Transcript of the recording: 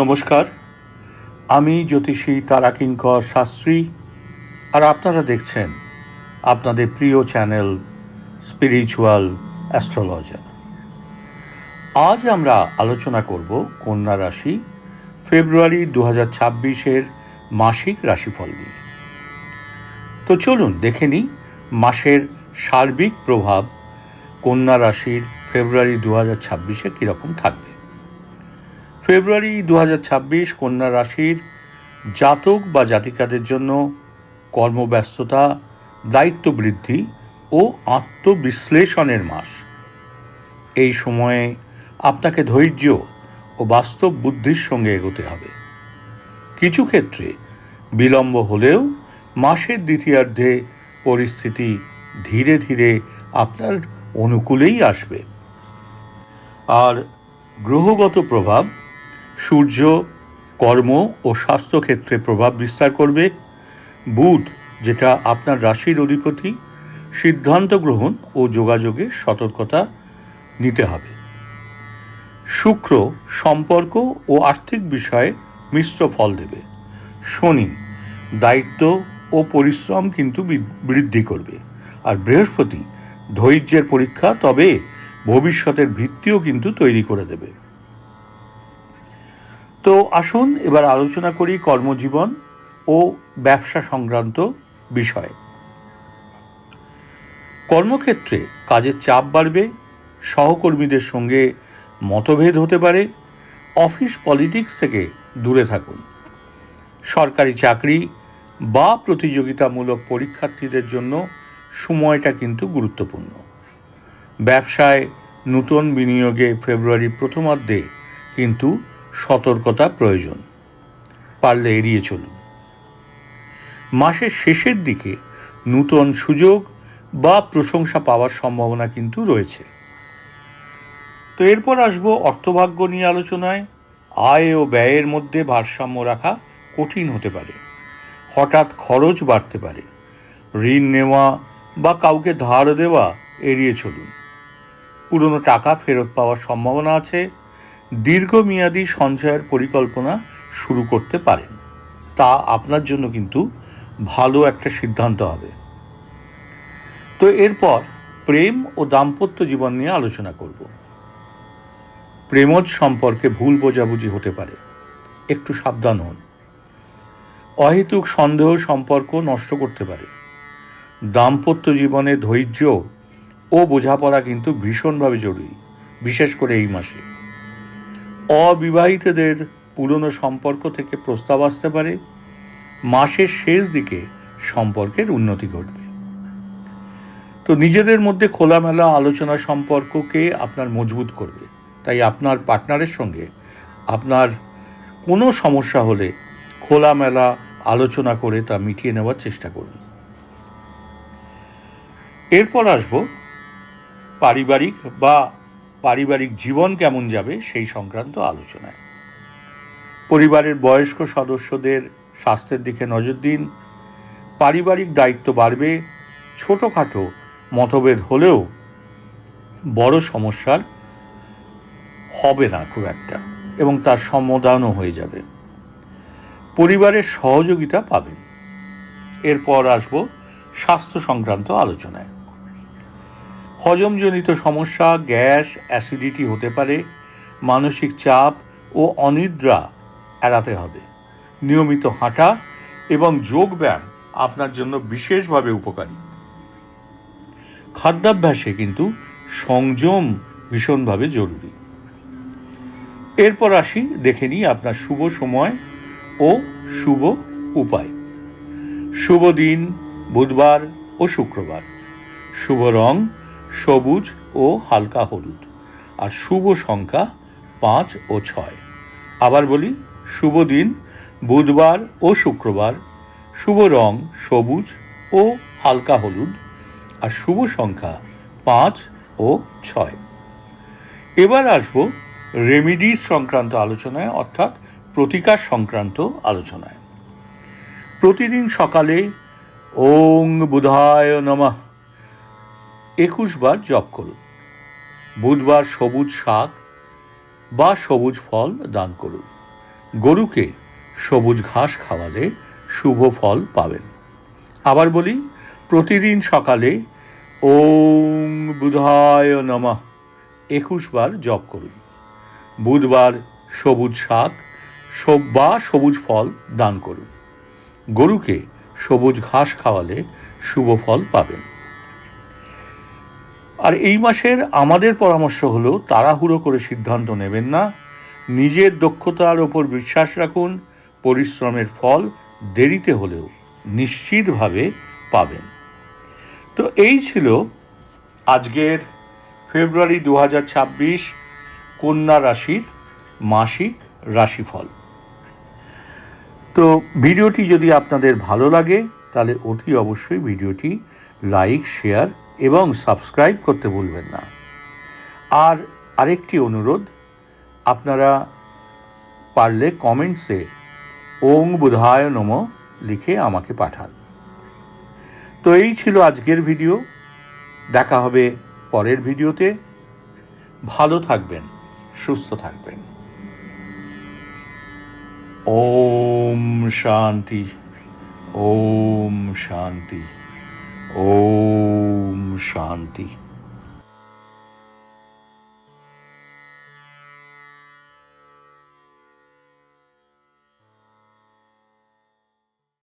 নমস্কার। আমি জ্যোতিষী তারাকিঙ্কর শাস্ত্রী আর আপনারা দেখছেন আপনাদের প্রিয় চ্যানেল স্পিরিচুয়াল অ্যাস্ট্রোলজার। আজ আমরা আলোচনা করব কন্যা রাশি ফেব্রুয়ারি দু হাজার ছাব্বিশের মাসিক রাশিফল নিয়ে। তো চলুন দেখে নিই মাসের সার্বিক প্রভাব কন্যা রাশির ফেব্রুয়ারি দু হাজার ছাব্বিশে কীরকম থাকবে। ফেব্রুয়ারি দু হাজার ছাব্বিশ কন্যা রাশির জাতক বা জাতিকাদের জন্য কর্মব্যস্ততা, দায়িত্ব বৃদ্ধি ও আত্মবিশ্লেষণের মাস। এই সময়ে আপনাকে ধৈর্য ও বাস্তব বুদ্ধির সঙ্গে এগোতে হবে। কিছু ক্ষেত্রে বিলম্ব হলেও মাসের দ্বিতীয়ার্ধে পরিস্থিতি ধীরে ধীরে আপনার অনুকূলেই আসবে। আর গ্রহগত প্রভাব সূর্য, কর্ম ও স্বাস্থ্যক্ষেত্রে প্রভাব বিস্তার করবে। বুধ, যেটা আপনার রাশির অধিপতি, সিদ্ধান্ত গ্রহণ ও যোগাযোগে সতর্কতা নিতে হবে। শুক্র, সম্পর্ক ও আর্থিক বিষয়ে মিশ্র ফল দেবে। শনি, দায়িত্ব ও পরিশ্রম কিন্তু বৃদ্ধি করবে। আর বৃহস্পতি, ধৈর্যের পরীক্ষা, তবে ভবিষ্যতের ভিত্তিও কিন্তু তৈরি করে দেবে। তো আসুন এবার আলোচনা করি কর্মজীবন ও ব্যবসা সংক্রান্ত বিষয়ে। কর্মক্ষেত্রে কাজের চাপ বাড়বে, সহকর্মীদের সঙ্গে মতভেদ হতে পারে, অফিস পলিটিক্স থেকে দূরে থাকুন। সরকারি চাকরি বা প্রতিযোগিতামূলক পরীক্ষার্থীদের জন্য সময়টা কিন্তু গুরুত্বপূর্ণ। ব্যবসায় নূতন বিনিয়োগে ফেব্রুয়ারি প্রথমার্ধে কিন্তু সতর্কতা প্রয়োজন। পারলে এড়িয়ে চলুন। মাসের শেষের দিকে নূতন সুযোগ বা প্রশংসা পাওয়ার সম্ভাবনা কিন্তু রয়েছে। তো এরপর আসব অর্থভাগ্য নিয়ে আলোচনায়। আয় ও ব্যয়ের মধ্যে ভারসাম্য রাখা কঠিন হতে পারে। হঠাৎ খরচ বাড়তে পারে। ঋণ নেওয়া বা কাউকে ধার দেওয়া এড়িয়ে চলুন। পুরনো টাকা ফেরত পাওয়ার সম্ভাবনা আছে। দীর্ঘমেয়াদী সঞ্চয়ের পরিকল্পনা শুরু করতে পারেন। তা আপনার জন্য কিন্তু ভালো একটা সিদ্ধান্ত হবে। তো এরপর প্রেম ও দাম্পত্য জীবন নিয়ে আলোচনা করব। প্রেমজ সম্পর্কে ভুল বোঝাবুঝি হতে পারে। একটু সাবধান হন। অহেতুক সন্দেহ সম্পর্ক নষ্ট করতে পারে। দাম্পত্য জীবনে ধৈর্য ও বোঝাপড়া কিন্তু ভীষণভাবে জরুরি, বিশেষ করে এই মাসে। অবিবাহিতদের পুরনো সম্পর্ক থেকে প্রস্তাব আসতে পারে। মাসের শেষ দিকে সম্পর্কের উন্নতি ঘটবে। তো নিজেদের মধ্যে খোলামেলা আলোচনা সম্পর্ককে আপনার মজবুত করবে। তাই আপনার পার্টনারের সঙ্গে আপনার কোনো সমস্যা হলে খোলামেলা আলোচনা করে তা মিটিয়ে নেওয়ার চেষ্টা করুন। এরপর আসব পারিবারিক বা পারিবারিক জীবন কেমন যাবে সেই সংক্রান্ত আলোচনায়। পরিবারের বয়স্ক সদস্যদের স্বাস্থ্যের দিকে নজর দিন। পারিবারিক দায়িত্ব বাড়বে। ছোটোখাটো মতভেদ হলেও বড় সমস্যার হবে না খুব একটা এবং তার সমাধানও হয়ে যাবে। পরিবারের সহযোগিতা পাবেন এরপর আসব স্বাস্থ্য সংক্রান্ত আলোচনায়। হজমজনিত সমস্যা, গ্যাস, অ্যাসিডিটি হতে পারে, মানসিক চাপ ও অনিদ্রা এড়াতে হবে। নিয়মিত হাঁটা এবং যোগব্যায়াম আপনার জন্য বিশেষভাবে উপকারী। খাদ্যাভ্যাসে কিন্তু সংযম ভীষণভাবে জরুরি। এরপর আসি, দেখে নিই আপনার শুভ সময় ও শুভ উপায়। শুভ দিন, বুধবার ও শুক্রবার। শুভ রং সবুজ ও হালকা হলুদ, আর শুভ সংখ্যা পাঁচ ও ছয়। আবার বলি, শুভ দিন, বুধবার ও শুক্রবার। শুভ রং সবুজ ও হালকা হলুদ, আর শুভ সংখ্যা পাঁচ ও ছয়। এবার আসব রেমিডিস সংক্রান্ত আলোচনায়, অর্থাৎ প্রতিকার সংক্রান্ত আলোচনায়। প্রতিদিন সকালে ওং বুধায় নমঃ। একুশ বার জপ করুন। বুধবার সবুজ শাক বা সবুজ ফল দান করুন। গরুকে সবুজ ঘাস খাওয়ালে শুভ ফল পাবেন। আবার বলি, প্রতিদিন সকালে ওং বুধায় নমঃ একুশ বার জপ করুন। বুধবার সবুজ শাক বা সবুজ ফল দান করুন। গরুকে সবুজ ঘাস খাওয়ালে শুভ ফল পাবেন। আর এই মাসের আমাদের পরামর্শ হলো, তাড়াহুড়ো করে সিদ্ধান্ত নেবেন না। নিজের দক্ষতার ওপর বিশ্বাস রাখুন, পরিশ্রমের ফল দেরিতে হলেও নিশ্চিতভাবে পাবেন। তো এই ছিল আজকের ফেব্রুয়ারি দু হাজার ছাব্বিশ কন্যা রাশির মাসিক রাশিফল। তো ভিডিওটি যদি আপনাদের ভালো লাগে, তাহলে অতি অবশ্যই ভিডিওটি লাইক, শেয়ার এবং সাবস্ক্রাইব করতে ভুলবেন না। আর আরেকটি অনুরোধ, আপনারা পারলে কমেন্টসে ওং বুধায় নম লিখে আমাকে পাঠান। তো এই ছিল আজকের ভিডিও। দেখা হবে পরের ভিডিওতে। ভালো থাকবেন, সুস্থ থাকবেন। ওম শান্তি ওম শান্তি, ওম শান্তি